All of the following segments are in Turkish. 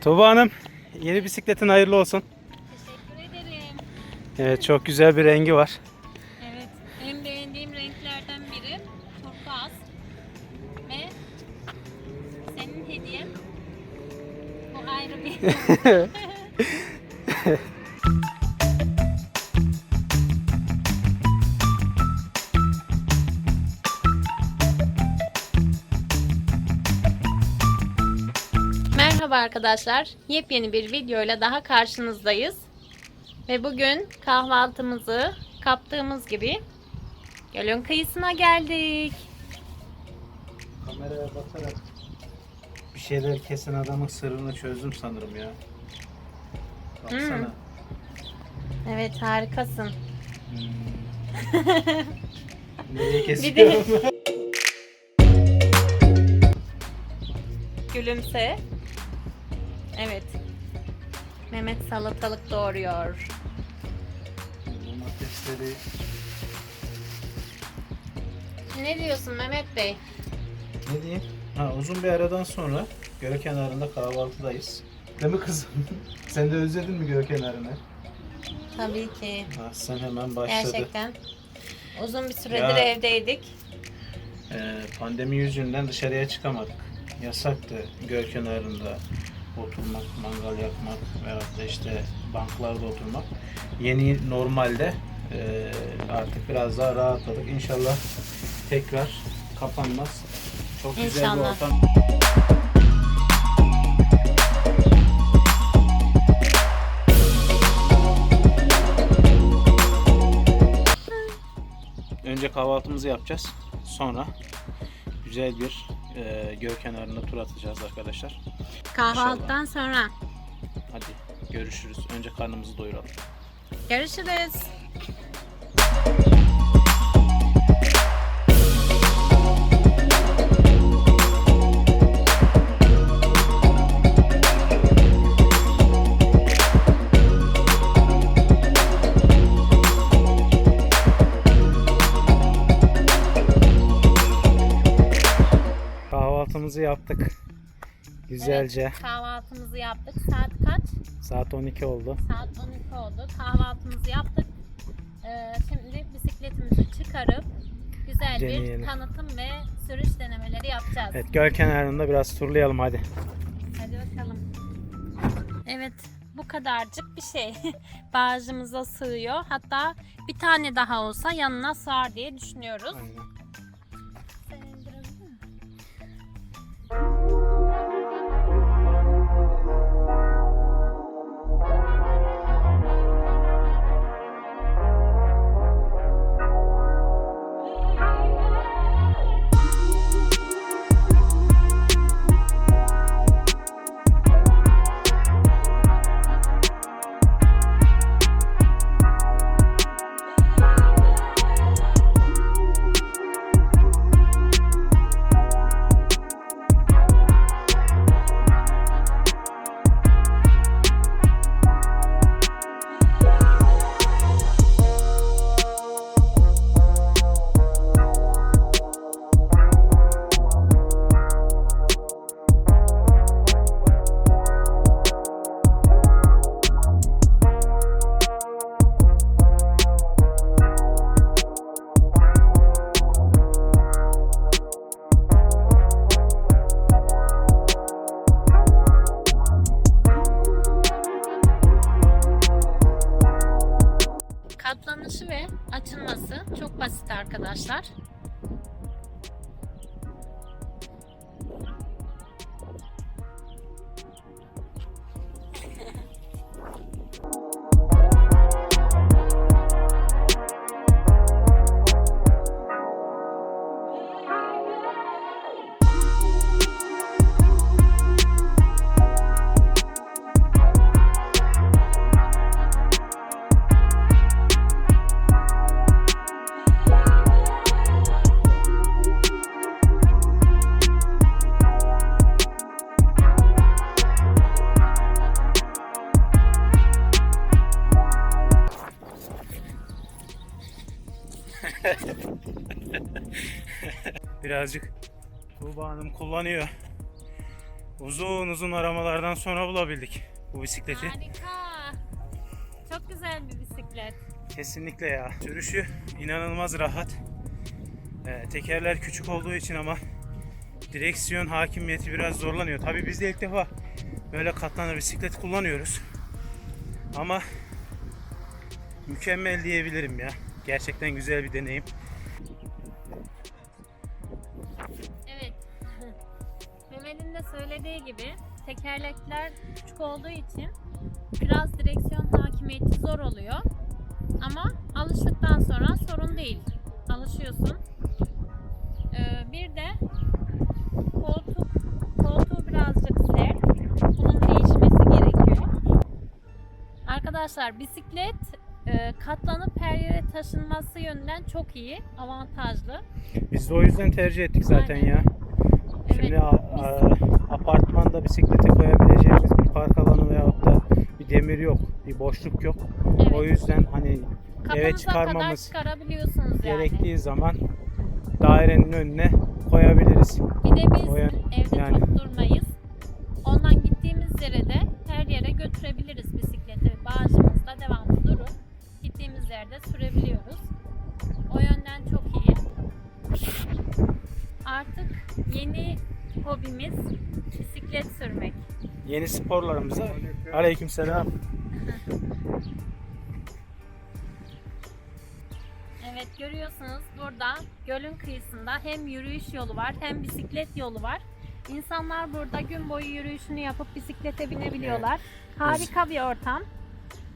Tuğba Hanım, yeni bisikletin hayırlı olsun. Teşekkür ederim. Evet, çok güzel bir rengi var. Evet, en beğendiğim renklerden biri turkuaz ve senin hediyen bu ayrı bir Merhaba arkadaşlar. Yepyeni bir videoyla daha karşınızdayız. Ve bugün kahvaltımızı kaptığımız gibi gölün kıyısına geldik. Kameraya bakarak bir şeyler kesen adamın sırrını çözdüm sanırım ya. Baksana. Hmm. Evet harikasın. Nereye Bir kesiyorum? gülümse. Evet. Mehmet salatalık doğuruyor. Domatesleri Ne diyorsun Mehmet Bey? ne diyeyim? Ha, uzun bir aradan sonra göl kenarında kahvaltıdayız. Değil mi kızım? Sen de özledin mi göl kenarını? Tabii ki. Ha, sen hemen başladı. Gerçekten. Uzun bir süredir Ya. evdeydik. Ee, pandemi yüzünden dışarıya çıkamadık. Yasaktı göl kenarında oturmak, mangal yakmak veyahut da işte banklarda oturmak. Yeni normalde e, artık biraz daha rahatladık. İnşallah tekrar kapanmaz. Çok güzel bir İnşallah. ortam. Önce kahvaltımızı yapacağız. Sonra güzel bir e, göl kenarında tur atacağız arkadaşlar. Kahvaltıdan sonra. Hadi görüşürüz. Önce karnımızı doyuralım. Görüşürüz. Yaptık. Güzelce. Evet, kahvaltımızı yaptık. Saat kaç? Saat 12 oldu. Saat 12 oldu. Kahvaltımızı yaptık. Ee, şimdi bisikletimizi çıkarıp güzel Deneyelim. bir tanıtım ve sürüş denemeleri yapacağız. Evet göl kenarında biraz turlayalım hadi. Hadi bakalım. Evet bu kadarcık bir şey. Bağcımıza sığıyor. Hatta bir tane daha olsa yanına sığar diye düşünüyoruz. Aynen. Kullanıyor. Uzun uzun aramalardan sonra bulabildik bu bisikleti. Harika. Çok güzel bir bisiklet. Kesinlikle ya. Sürüşü inanılmaz rahat. Ee, tekerler küçük olduğu için ama direksiyon hakimiyeti biraz zorlanıyor. Tabii biz de ilk defa böyle katlanır bisiklet kullanıyoruz. Ama mükemmel diyebilirim ya. Gerçekten güzel bir deneyim. Mehmet'in de söylediği gibi tekerlekler küçük olduğu için biraz direksiyon hakimiyeti zor oluyor. Ama alıştıktan sonra sorun değil. Alışıyorsun. Ee, bir de koltuk koltuğu birazcık sert. Bunun değişmesi gerekiyor. Arkadaşlar bisiklet e, katlanıp her yere taşınması yönünden çok iyi, avantajlı. Biz de o yüzden tercih ettik zaten Aynen. ya. Evet, Şimdi a- a- apartmanda bisiklete koyabileceğimiz bir park alanı veyahut da bir demir yok, bir boşluk yok. evet. O yüzden hani Kafanıza eve çıkarmamız yani. gerektiği zaman dairenin önüne koyabiliriz. Bir de biz O ya- evde yani. çok durmayız. Ondan gittiğimiz yere de her yere götürebiliriz bisikleti. Bağışımızda devamlı durup gittiğimiz yerde sürebiliyoruz. O yönden çok iyi. Artık yeni hobimiz bisiklet sürmek. Yeni sporlarımıza aleykümselam. Evet görüyorsunuz burada gölün kıyısında hem yürüyüş yolu var hem bisiklet yolu var. İnsanlar burada gün boyu yürüyüşünü yapıp bisiklete binebiliyorlar. Harika bir ortam.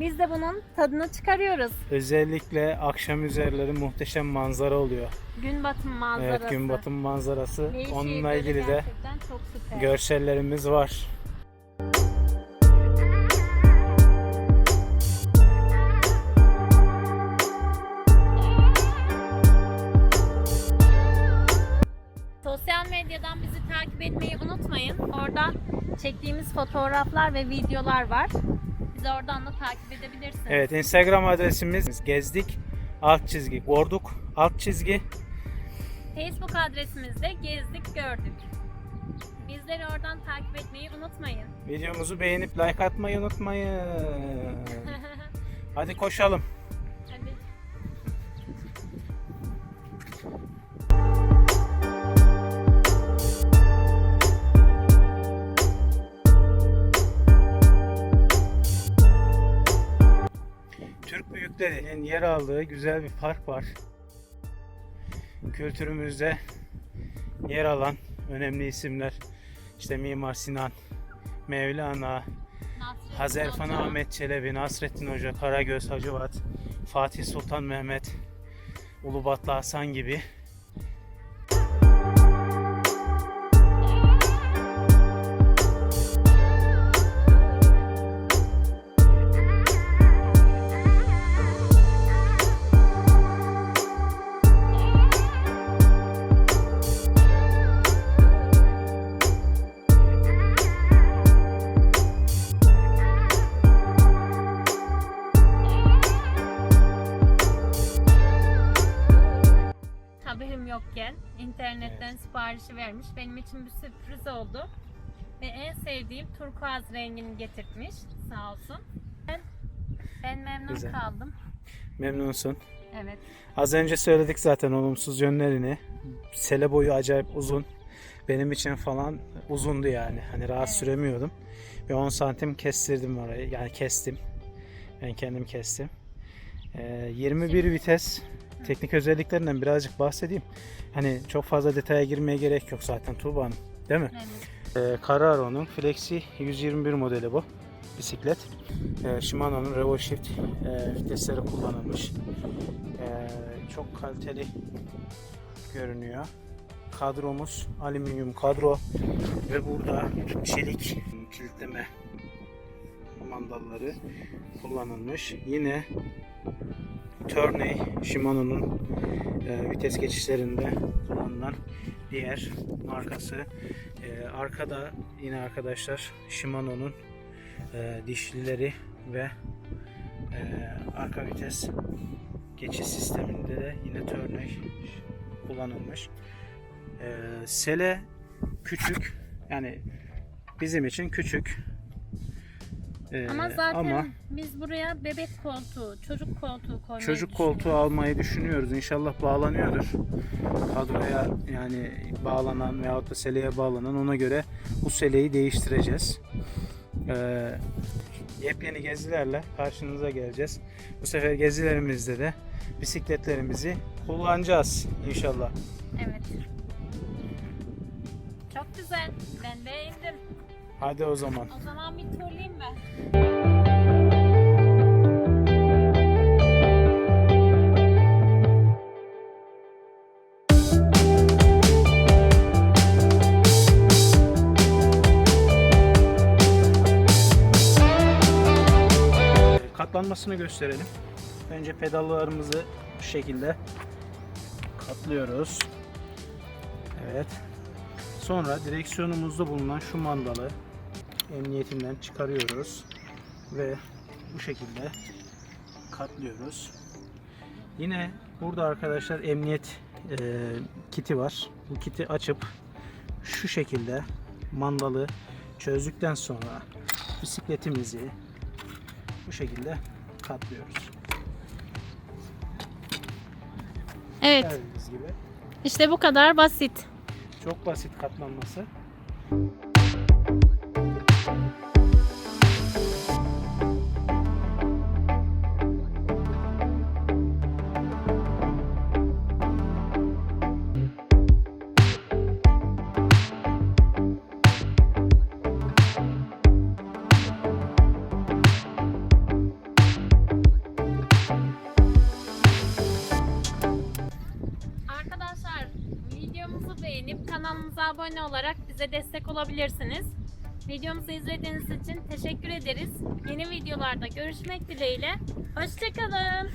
Biz de bunun tadını çıkarıyoruz. Özellikle akşam üzerleri muhteşem manzara oluyor. Gün batım manzarası. Evet, gün batım manzarası. Beyşehir Onunla ilgili de gerçekten çok süper. görsellerimiz var. Sosyal medyadan bizi takip etmeyi unutmayın. Orada çektiğimiz fotoğraflar ve videolar var. Bizi oradan da takip edebilirsiniz. Evet, Instagram adresimiz gezdik alt çizgi gorduk alt çizgi. Facebook adresimizde gezdik gördük. Bizleri oradan takip etmeyi unutmayın. Videomuzu beğenip like atmayı unutmayın. Hadi koşalım. Türk büyüklerinin yer aldığı güzel bir park var. Kültürümüzde yer alan önemli isimler işte Mimar Sinan, Mevlana, Hoca. Ahmet Çelebi, Nasrettin Hoca, Karagöz Hacivat, Fatih Sultan Mehmet, Ulubatlı Hasan gibi siparişi vermiş. Benim için bir sürpriz oldu. Ve en sevdiğim turkuaz rengini getirtmiş. Sağ olsun. Ben, ben memnun Güzel. kaldım. memnunsun. Evet. Az önce söyledik zaten olumsuz yönlerini. Sele boyu acayip uzun. Benim için falan uzundu yani. Hani rahat Evet. süremiyordum. Ve 10 santim kestirdim orayı. Yani kestim. Ben kendim kestim. Ee, 21 vites teknik özelliklerinden birazcık bahsedeyim. Hani çok fazla detaya girmeye gerek yok zaten Tuğba Hanım. Değil mi? evet. Ee, Carraro'nun Flexi 121 modeli bu bisiklet. Ee, Shimano'nun Revo Shift e, vitesleri kullanılmış. Ee, çok kaliteli görünüyor. Kadromuz alüminyum kadro ve burada çelik kilitleme mandalları kullanılmış. Yine Tourney Shimano'nun e, vites geçişlerinde kullanılan diğer markası. E, arkada yine arkadaşlar Shimano'nun e, dişlileri ve e, arka vites geçiş sisteminde de yine Tourney kullanılmış. Ee, sele küçük yani bizim için küçük. Ee, Ama zaten ama biz buraya bebek koltuğu, çocuk koltuğu koymayı çocuk koltuğu almayı düşünüyoruz. İnşallah bağlanıyordur. Kadroya yani bağlanan veyahut da seleye bağlanan ona göre bu seleyi değiştireceğiz. Ee, yepyeni gezilerle karşınıza geleceğiz. Bu sefer gezilerimizde de bisikletlerimizi kullanacağız inşallah. Evet. Çok güzel. Ben beğendim. Hadi o zaman. O zaman bir turlayayım ben. Katlanmasını gösterelim. Önce pedallarımızı bu şekilde katlıyoruz. Evet. Sonra direksiyonumuzda bulunan şu mandalı emniyetinden çıkarıyoruz ve bu şekilde katlıyoruz. Yine burada arkadaşlar emniyet e, kiti var. Bu kiti açıp şu şekilde mandalı çözdükten sonra bisikletimizi bu şekilde katlıyoruz. Evet. Gördüğünüz gibi. İşte bu kadar basit. Çok basit katlanması. Bize destek olabilirsiniz. Videomuzu izlediğiniz için teşekkür ederiz. Yeni videolarda görüşmek dileğiyle. Hoşçakalın.